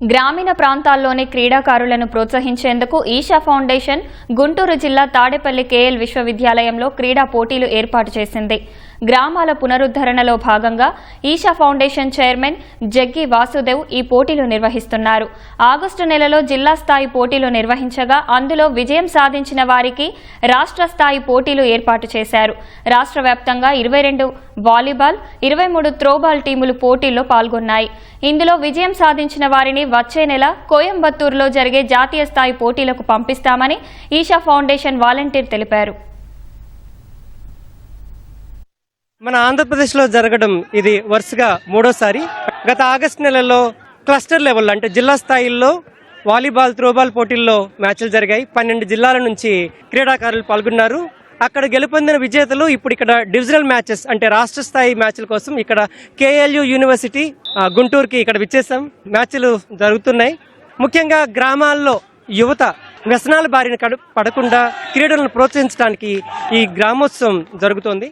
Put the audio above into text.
గ్రామీణ ప్రాంతాల్లోని క్రీడాకారులను ప్రోత్సహించేందుకు ఈషా ఫౌండేషన్ గుంటూరు జిల్లా తాడేపల్లి కేఎల్ విశ్వవిద్యాలయంలో క్రీడా పోటీలు ఏర్పాటు చేసింది. గ్రామాల పునరుద్ధరణలో భాగంగా ఈషా ఫౌండేషన్ చైర్మన్ జగ్గి వాసుదేవ్ ఈ పోటీలు నిర్వహిస్తున్నారు. ఆగస్టు నెలలో జిల్లా స్థాయి పోటీలు నిర్వహించగా అందులో విజయం సాధించిన వారికి రాష్ట్ర స్థాయి పోటీలు ఏర్పాటు చేశారు. రాష్ట్ర వ్యాప్తంగా ఇరవై రెండు వాలీబాల్ ఇరవై మూడు త్రోబాల్ టీములు పోటీల్లో పాల్గొన్నాయి. ఇందులో విజయం సాధించిన వారిని వచ్చే నెల కోయంబత్తూరులో జరిగే జాతీయ స్థాయి పోటీలకు పంపిస్తామని ఈషా ఫౌండేషన్ వాలంటీర్ తెలిపారు. మన ఆంధ్రప్రదేశ్లో జరగడం ఇది వరుసగా మూడోసారి. గత ఆగస్టు నెలలో క్లస్టర్ లెవెల్ అంటే జిల్లా స్థాయిల్లో వాలీబాల్ త్రోబాల్ పోటీల్లో మ్యాచ్లు జరిగాయి. పన్నెండు జిల్లాల నుంచి క్రీడాకారులు పాల్గొన్నారు. అక్కడ గెలుపొందిన విజేతలు ఇప్పుడు ఇక్కడ డివిజనల్ మ్యాచెస్ అంటే రాష్ట్ర స్థాయి మ్యాచ్ల కోసం ఇక్కడ కేఎల్యు యూనివర్సిటీ గుంటూరుకి ఇక్కడ విచ్చేసాం మ్యాచ్లు జరుగుతున్నాయి. ముఖ్యంగా గ్రామాల్లో యువత వ్యసనాల బారిన పడకుండా క్రీడలను ప్రోత్సహించడానికి ఈ గ్రామోత్సవం జరుగుతోంది.